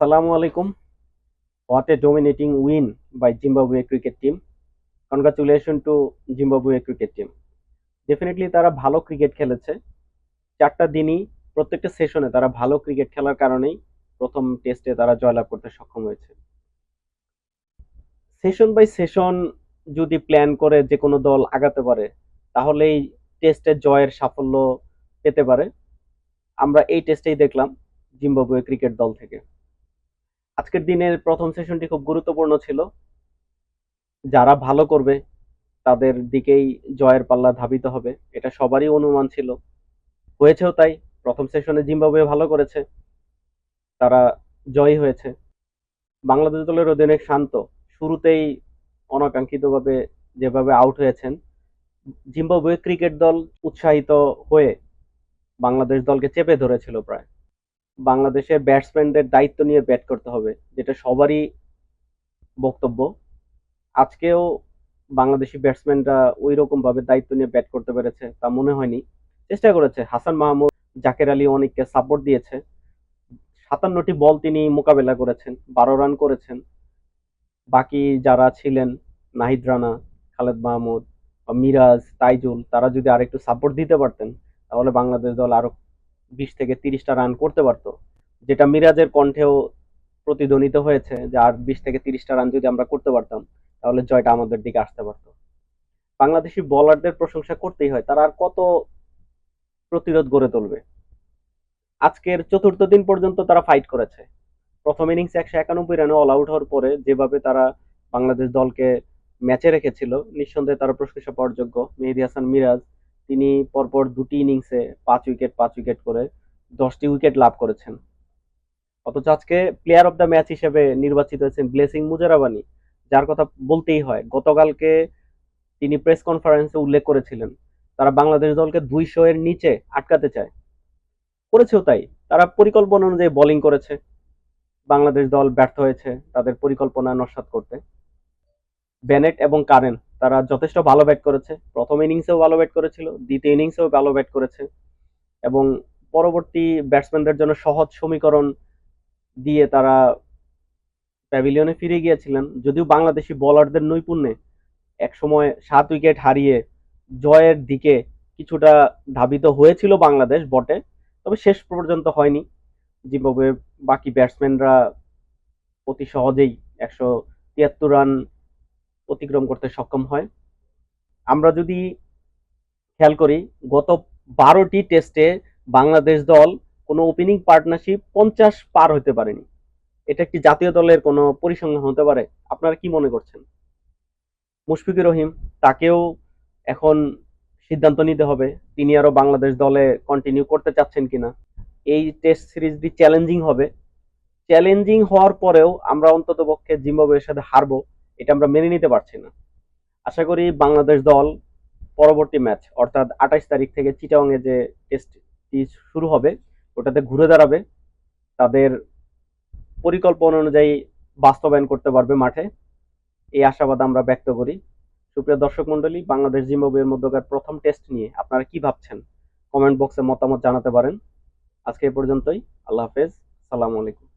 Assalamu alaikum. What a dominating win by Zimbabwe cricket team. Congratulations to Zimbabwe cricket team definitely তারা ভালো cricket খেলেছে। চারটা দিনই, প্রত্যেকটা সেশনে তারা ভালো ক্রিকেট খেলার কারণেই প্রথম টেস্টে তারা জয়লাভ করতে সক্ষম হয়েছে। সেশন বাই সেশন যদি প্ল্যান করে যে কোনো দল আগাতে পারে, তাহলেই টেস্টে জয়ের সাফল্য পেতে পারে। আমরা এই টেস্টেই দেখলাম জিম্বাবুয়ে ক্রিকেট দল থেকে। আজকের দিনের প্রথম সেশনটি খুব গুরুত্বপূর্ণ ছিল। যারা ভালো করবে, তাদের দিকেই জয়ের পাল্লা ধাবিত হবে, এটা সবারই অনুমান ছিল। হয়েছেও তাই, প্রথম সেশনে জিম্বাবুয়ে ভালো করেছে, তারা জয়ী হয়েছে। বাংলাদেশ দলের অধিনায়ক শান্ত শুরুতেই অনাকাঙ্ক্ষিতভাবে যেভাবে আউট হয়েছেন, জিম্বাবুয়ে ক্রিকেট দল উৎসাহিত হয়ে বাংলাদেশ দলকে চেপে ধরেছিল প্রায়। বাংলাদেশের ব্যাটসম্যানদের দায়িত্ব নিয়ে ব্যাট করতে হবে, যেটা সবারই বক্তব্য। আজকেও বাংলাদেশি ব্যাটসম্যানরা ওই রকম ভাবে দায়িত্ব নিয়ে ব্যাট করতে পেরেছে, তা মনে হয়নি। চেষ্টা করেছে, হাসান মাহমুদ, জাকের আলী অনেককে সাপোর্ট দিয়েছে। সাতান্নটি বল তিনি মোকাবেলা করেছেন, বারো রান করেছেন। বাকি যারা ছিলেন, নাহিদ রানা, খালেদ মাহমুদ মিরাজ, তাইজুল, তারা যদি আরেকটু সাপোর্ট দিতে পারতেন, তাহলে বাংলাদেশ দল আরও বিশ থেকে তিরিশটা রান করতে পারতো। যেটা মিরাজের কণ্ঠেও প্রতিধ্বনিত হয়েছে যে আর বিশ থেকে তিরিশটা রান যদি আমরা করতে পারতাম, তাহলে জয়টা আমাদের দিকে আসতে পারতো। বাংলাদেশি বোলারদের প্রশংসা করতেই হয়, তারা আর কত প্রতিরোধ গড়ে তুলবে? আজকের চতুর্থ দিন পর্যন্ত তারা ফাইট করেছে। প্রথম ইনিংসে একশো একানব্বই রানে অল আউট হওয়ার পরে যেভাবে তারা বাংলাদেশ দলকে ম্যাচে রেখেছিল, নিঃসন্দেহে তারা প্রশংসা পাওয়ার যোগ্য। মেহেদি হাসান, মিরাজ তিনি পরপর দুটি ইনিংসে পাঁচ উইকেট পাঁচ উইকেট করে দশটি উইকেট লাভ করেছেন। অথচ আজকে প্লেয়ার অফ দ্য ম্যাচ হিসেবে নির্বাচিত হয়েছেন ব্লেসিং মুজারাবানি যার কথা বলতেই হয়, গতকালকে তিনি প্রেস কনফারেন্সে উল্লেখ করেছিলেন, তারা বাংলাদেশ দলকে দুইশো এর নিচে আটকাতে চায়। করেছেও তাই, তারা পরিকল্পনা অনুযায়ী বোলিং করেছে, বাংলাদেশ দল ব্যর্থ হয়েছে তাদের পরিকল্পনা নস্বাত করতে। বেনেট এবং কারেন তারা যথেষ্ট ভালো ব্যাট করেছে। প্রথম ইনিংসেও ভালো ব্যাট করেছিল, দ্বিতীয় ইনিংসেও ভালো ব্যাট করেছে এবং পরবর্তী ব্যাটসম্যানদের জন্য সহজ সমীকরণ দিয়ে তারা প্যাভিলিয়নে ফিরে গিয়েছিলেন। যদিও বাংলাদেশি বোলারদের নৈপুণ্যে একসময় সাত উইকেট হারিয়ে জয়ের দিকে কিছুটা ধাবিত হয়েছিল বাংলাদেশ বটে, তবে শেষ পর্যন্ত হয়নি। জিম্বাবুয়ে বাকি ব্যাটসম্যানরা অতি সহজেই একশো তিয়াত্তর রান অতিক্রম করতে সক্ষম হয়। আমরা যদি খেয়াল করি, গত বারোটি টেস্টে বাংলাদেশ দল কোনো ওপেনিং পার্টনারশিপ পঞ্চাশ পার হতে পারেনি। এটা একটি জাতীয় দলের কোনো পরিসংখ্যান হতে পারে। আপনারা কি মনে করছেন? মুশফিকুর রহিম, তাকেও এখন সিদ্ধান্ত নিতে হবে, তিনি আরও বাংলাদেশ দলে কন্টিনিউ করতে চাচ্ছেন কিনা। এই টেস্ট সিরিজটি চ্যালেঞ্জিং হবে। চ্যালেঞ্জিং হওয়ার পরেও আমরা অন্তত পক্ষে জিম্বাবুয়ের সাথে হারবো। এটা আমরা মেনে নিতে পারছি না। আশা করি বাংলাদেশ দল পরবর্তী ম্যাচ, অর্থাৎ আঠাইশ তারিখ থেকে চিটাংয়ে যে টেস্টটি শুরু হবে, ওটাতে ঘুরে দাঁড়াবে। তাদের পরিকল্পনা অনুযায়ী বাস্তবায়ন করতে পারবে মাঠে। এই আশাবাদ আমরা ব্যক্ত করি। সুপ্রিয় দর্শক মন্ডলী বাংলাদেশ জিম্বাবুয়ের মধ্যকার প্রথম টেস্ট নিয়ে আপনারা কি ভাবছেন? কমেন্ট বক্সে মতামত জানাতে পারেন। আজকে এই পর্যন্তই। আল্লাহ হাফেজ। সালাম আলাইকুম।